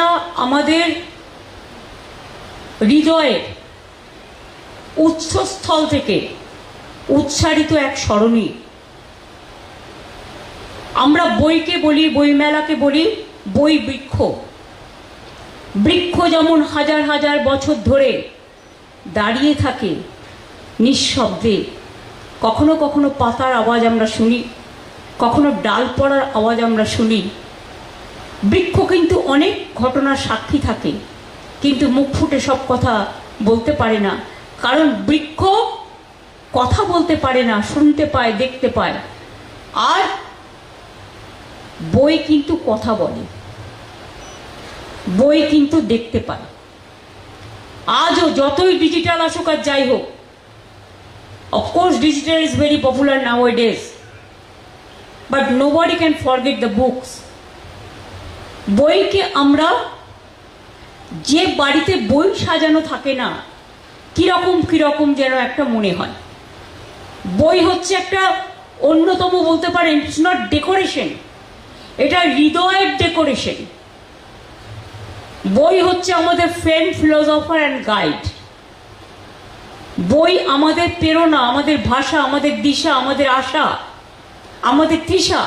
বইমেলা আমাদের হৃদয়ের উৎসস্থল থেকে উচ্চারিত এক স্মরণী আমরা বইকে বলি, বইমেলাকে বলি বই বৃক্ষ বৃক্ষ যেমন হাজার হাজার বছর ধরে দাঁড়িয়ে থাকে নিঃশব্দে, কখনো কখনো পাতার আওয়াজ আমরা শুনি, কখনো ডাল পড়ার আওয়াজ আমরা শুনি বৃক্ষ কিন্তু অনেক ঘটনার সাক্ষী থাকে, কিন্তু মুখ ফুটে সব কথা বলতে পারে না। কারণ বৃক্ষ কথা বলতে পারে না, শুনতে পায়, দেখতে পায়। আর বই কিন্তু কথা বলে। বই কিন্তু দেখতে পায়। আজও যতই ডিজিটাল আসুক আর যাই হোক of course digital is very popular nowadays but nobody can forget the books বইকে আমরা যে বাড়িতে বই সাজানো থাকে না, কীরকম কীরকম যেন একটা মনে হয়। বই হচ্ছে একটা অন্যতম বলতে পারেন ইটস নট ডেকোরেশন এটা হৃদয়ের ডেকোরেশন বই হচ্ছে আমাদের ফ্রেন্ড ফিলোসফার অ্যান্ড গাইড বই আমাদের প্রেরণা, আমাদের ভাষা, আমাদের দিশা, আমাদের আশা, আমাদের তৃষা।